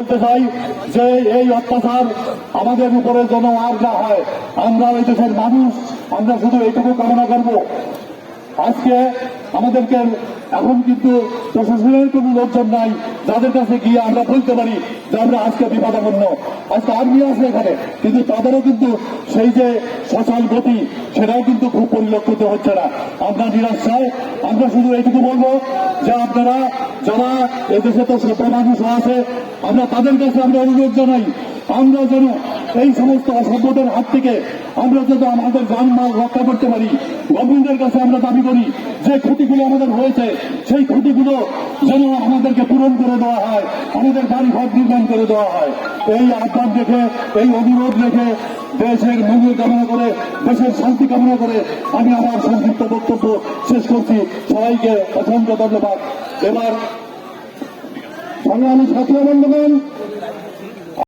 বলতে চাই যে এই অত্যাচার আমাদের উপরে যেন আর না হয়। আমরা এই দেশের মানুষ, আমরা শুধু এইটুকু কামনা করব। আজকে আমাদেরকে এখন কিন্তু প্রশাসনের কোনো লোকজন নাই, যাদের কাছে গিয়ে আমরা বলতে পারি যে আমরা আজকে বিপদাপন্ন। আজকে আর্মি আছে এখানে, কিন্তু তাদেরও কিন্তু সেই যে সচল গতি, সেটাও কিন্তু খুব পরিলক্ষিত হচ্ছে না। আমরা নিরাশ চাই আমরা শুধু এইটুকু বলব যে আপনারা যারা এদেশে তো সভ্য মানুষও আছে, আমরা তাদের কাছে আমরা অনুরোধ জানাই, আমরা যেন এই সমস্ত অসভ্যতার হাত থেকে আমরা যেন আমাদের যানমাল রক্ষা করতে পারি। গভর্নমেন্টের কাছে আমরা দাবি করি, যে ক্ষতিগুলো আমাদের হয়েছে, সেই ক্ষতিগুলো যেন আমাদেরকে পূরণ করে দেওয়া হয়, আমাদের বাড়ি ঘর নির্মাণ করে দেওয়া হয়। এই আহ্বান রেখে, এই অনুরোধ রেখে দেশের মঙ্গল কামনা করে, দেশের শান্তি কামনা করে আমি আমার সংক্ষিপ্ত বক্তব্য শেষ করছি। সবাইকে অসংখ্য ধন্যবাদ। এবার সংগ্রামী ছাত্র বন্ধুগণ